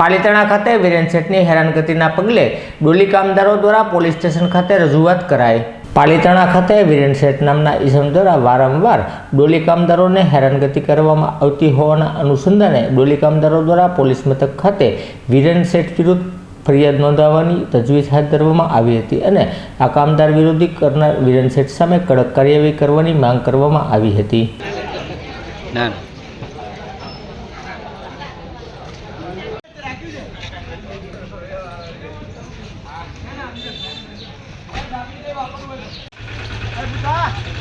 પાલીતાણા ખાતે વિરેન શેઠની હેરાનગતિના પગલે ડોલી કામદારો દ્વારા પોલીસ સ્ટેશન ખાતે રજૂઆત કરાઈ. પાલીતાણા ખાતે વિરેન શેઠ નામના ઈસમ દ્વારા વારંવાર ડોલી કામદારોને હેરાનગતિ કરવામાં આવતી હોવાના અનુસંધાને ડોલી કામદારો દ્વારા પોલીસ મથક ખાતે વિરેન શેઠ વિરુદ્ધ ફરિયાદ નોંધાવવાની તજવીજ હાથ ધરવામાં આવી હતી અને આ કામદાર વિરોધી કરનાર વિરેન શેઠ સામે કડક કાર્યવાહી કરવાની માંગ કરવામાં આવી હતી. ના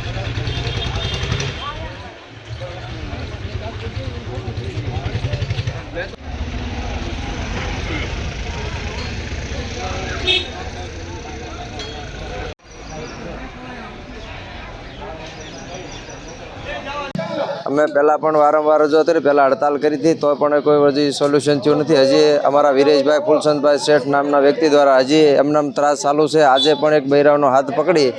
અમે પહેલાં પણ વારંવાર રજૂ હતી પહેલાં હડતાલ કરી હતી તો પણ કોઈ હજી સોલ્યુશન થયું નથી. હજી અમારા વિરેશભાઈ ફૂલસંતભાઈ શેઠ નામના વ્યક્તિ દ્વારા હજી એમનામ ત્રાસ ચાલુ છે. આજે પણ એક બૈરાવનો હાથ પકડી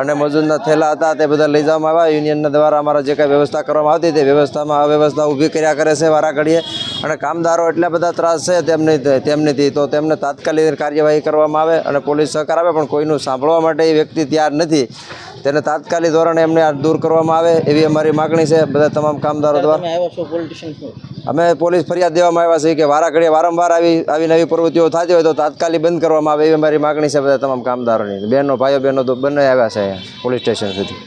અને મજૂરના થેલા હતા, તે બધા લઈ જવામાં આવ્યા. યુનિયનના દ્વારા અમારા જે કાંઈ વ્યવસ્થા કરવામાં આવતી તે વ્યવસ્થામાં અવ્યવસ્થા ઊભી કર્યા કરે છે વારા ઘડીએ અને કામદારો એટલા બધા ત્રાસ છે તેમની તેમનીથી તો તેમને તાત્કાલિક કાર્યવાહી કરવામાં આવે અને પોલીસ સહકાર આવે પણ કોઈનું સાંભળવા માટે એ વ્યક્તિ તૈયાર નથી. તેને તાત્કાલિક ધોરણે એમને આ દૂર કરવામાં આવે એવી અમારી માગણી છે બધા તમામ કામદારો દ્વારા. અમે પોલીસ ફરિયાદ દેવામાં આવ્યા છે કે વારા ઘડીએ વારંવાર આવી આવી નવી પ્રવૃત્તિઓ થતી હોય તો તાત્કાલિક બંધ કરવામાં આવે એવી અમારી માગણી છે બધા તમામ કામદારોની. બહેનો ભાઈઓ બહેનો તો બંને આવ્યા છે પોલીસ સ્ટેશન સુધી.